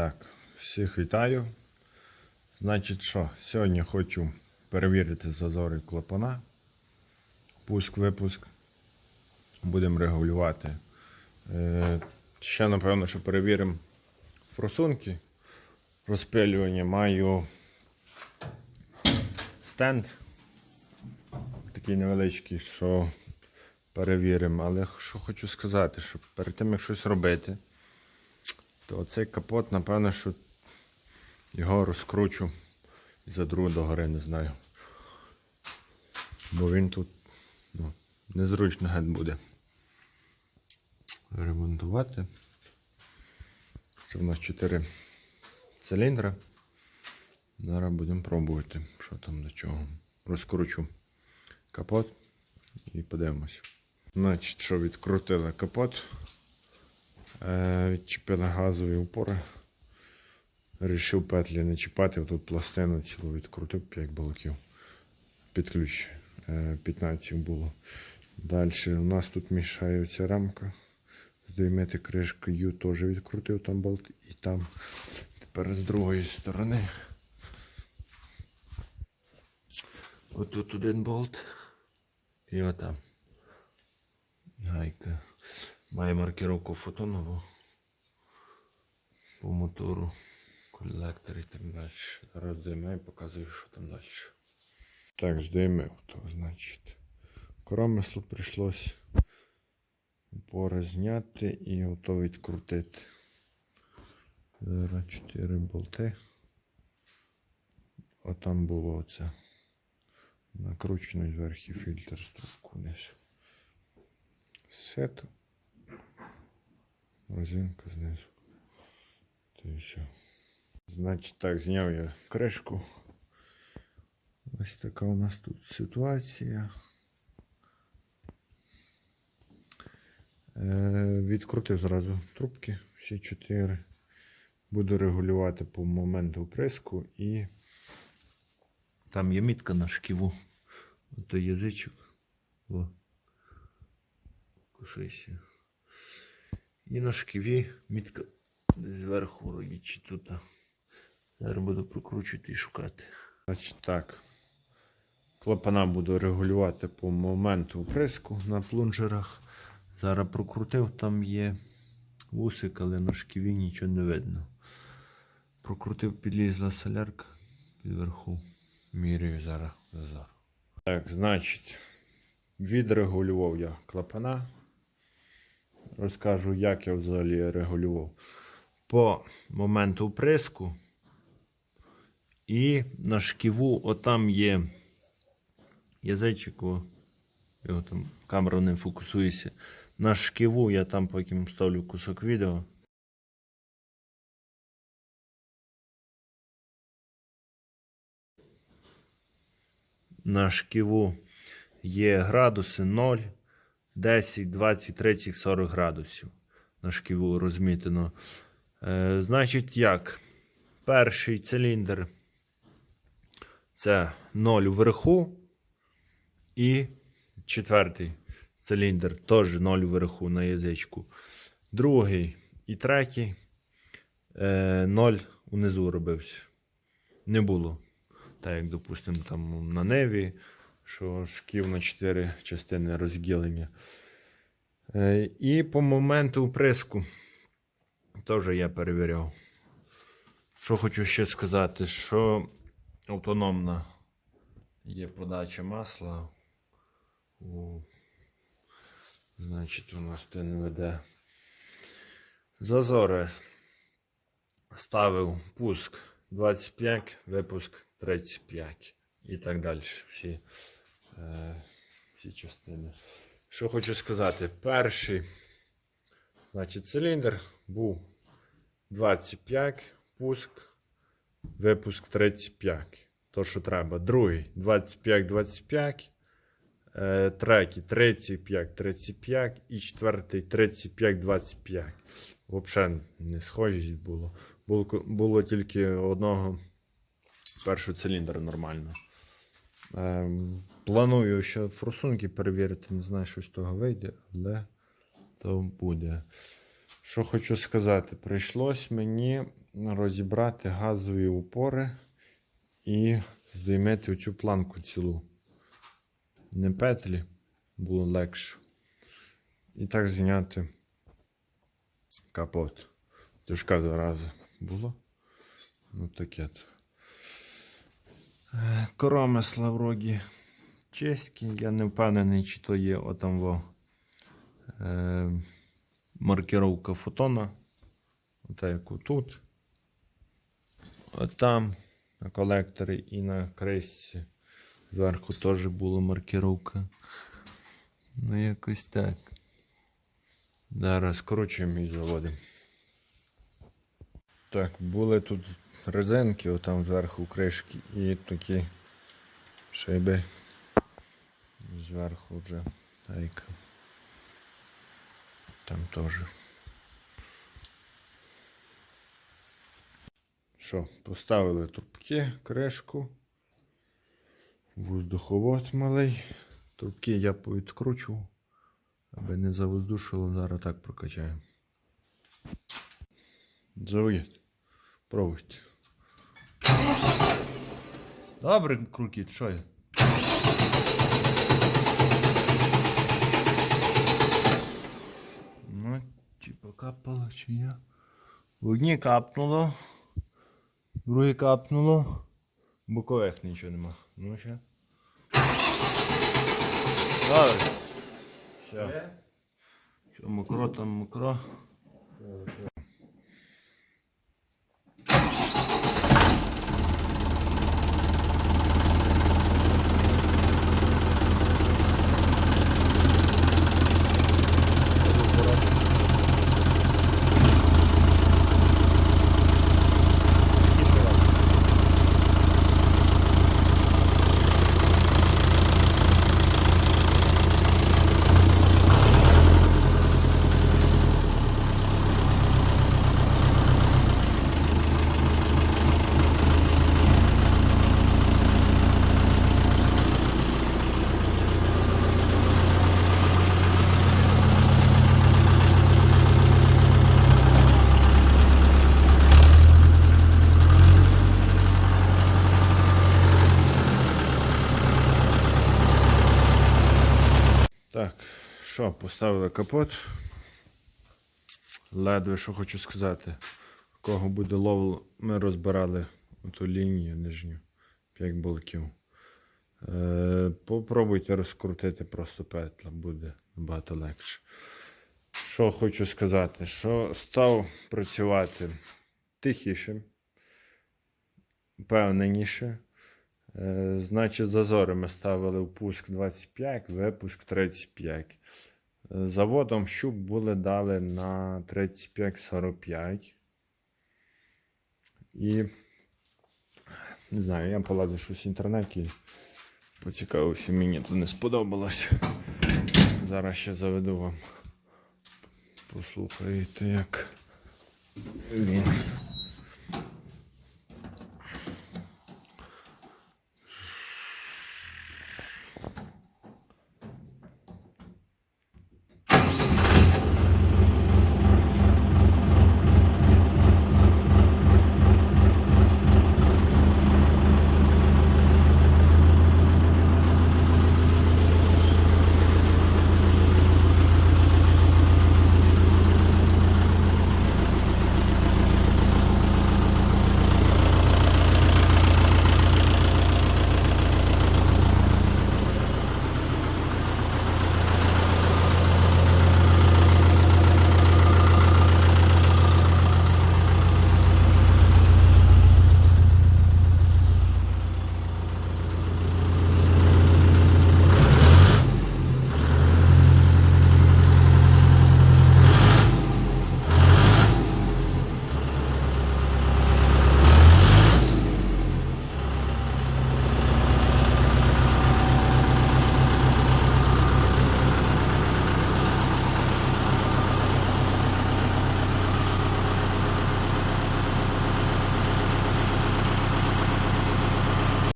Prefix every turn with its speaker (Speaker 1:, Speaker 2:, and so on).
Speaker 1: Так, всіх вітаю. Значить, що, сьогодні хочу перевірити зазори клапана. Пуск-випуск. Будемо регулювати. Е, ще, напевно, що перевіримо форсунки. Розпилювання маю стенд. Такий невеличкий, що перевіримо. Але що хочу сказати, що перед тим як щось робити, то цей капот, напевно, що його розкручу і задру до гори, не знаю. Бо він тут ну, незручно геть буде. Ремонтувати. Це в нас 4 циліндри. Зараз будемо пробувати, що там до чого. Розкручу капот і подивимось. Значить, що відкрутили капот. Е, Відчепили газові упори. Рішив петлі не чіпати, тут пластину цілу відкрутив 5 болоків. Під ключ е, 15 було. Далі у нас тут мішається рамка. Здіймати кришку Ю теж відкрутив там болт і там. Тепер з другої сторони. Отут один болт. І отам. Гайка. Має маркировку фотонову по мотору, колектор і так далі. Зараз здіймаю і показую, що там далі. Так, здіймив, то значить. Коромисло прийшлось упори зняти і ото відкрутити. Зараз 4 болти. Отам було оце. Накручений зверху фільтр ступку вниз. Сет. Резинка знизу. То і все. Значить так, зняв я кришку. Ось така у нас тут ситуація. Е, відкрутив зразу трубки, всі чотири. Буду регулювати по моменту вприску і там є мітка на шківу. Ото язичок. О. Кусайся. І на шківі мітка зверху вроді тут. Зараз буду прокручувати і шукати. Значить так. Клапана буду регулювати по моменту вприску на плунжерах. Зараз прокрутив, там є вусик, але на шківі нічого не видно. Прокрутив, підлізла солярка підверху. Міряю зараз зазор. Так, значить, відрегулював я клапана. Розкажу, як я взагалі регулював. По моменту вприску. І на шківу, отам є язичок, його там камера не фокусується. На шківу я там потім вставлю кусок відео. На шківу є градуси 0, 10, 20, 30, 40 градусів. На шківу розмітено. Е, значить, як? Перший циліндр це 0 вверху. І четвертий циліндр теж 0 вверху на язичку. Другий і третій 0 унизу робився. Не було. Так як, допустимо, там на Неві, що шків на 4 частини розділення. Е, І по моменту вприску теж я перевіряв. Що хочу ще сказати, що автономна є подача масла. У, значить, у нас ТНВД. Зазори ставив пуск 25, випуск 35 і так далі. Всі, всі частини. Що хочу сказати, перший значить, циліндр був 25, пуск, випуск 35. То, що треба. Другий 25-25. Е, третій 35-35 і четвертий 35-25. Взагалі не схожість було. було. Було тільки одного першого циліндра нормально. Планую ще форсунки перевірити, не знаю, що з того вийде, але то буде. Що хочу сказати, прийшлось мені розібрати газові упори і здіймати цю планку цілу. Не петлі, було легше. І так зняти капот. Тяжка зараза було. Ну таке. Коромисла вроді чеські. Я не впевнений, чи то є отам е, маркировка фотона. Ота як тут. От там на колекторі і на кришці. Зверху теж була маркировка. Ну, якось так. Зараз скручуємо і заводимо. Так, були тут резинки, отам зверху кришки і такі шайби. Зверху вже гайка. Там теж. Що, поставили трубки, кришку, воздуховод малий. Трубки я повідкручу, аби не завоздушило, зараз так прокачаємо. Заводіть. Пробуйте. Добре, крутіть, що я? Ну, покапало, чи я. В одній капнуло, в другій капнуло. Бокових нічого нема. Ну ще. Добре. Все. Все, мокро там мокро. Так, що, поставили капот. Ледве що хочу сказати. Кого буде ловл, ми розбирали ту лінію нижню 5 болтів. Е, попробуйте розкрутити просто петля, буде набагато легше. Що хочу сказати, що став працювати тихіше, впевненіше. Е, Значить, зазори ми ставили впуск 25, випуск 35. Заводом щуп були дали на 35-45. І не знаю, я полазив щось в інтернеті. Поцікавився, мені то не сподобалось. Зараз ще заведу вам. Послухайте, як він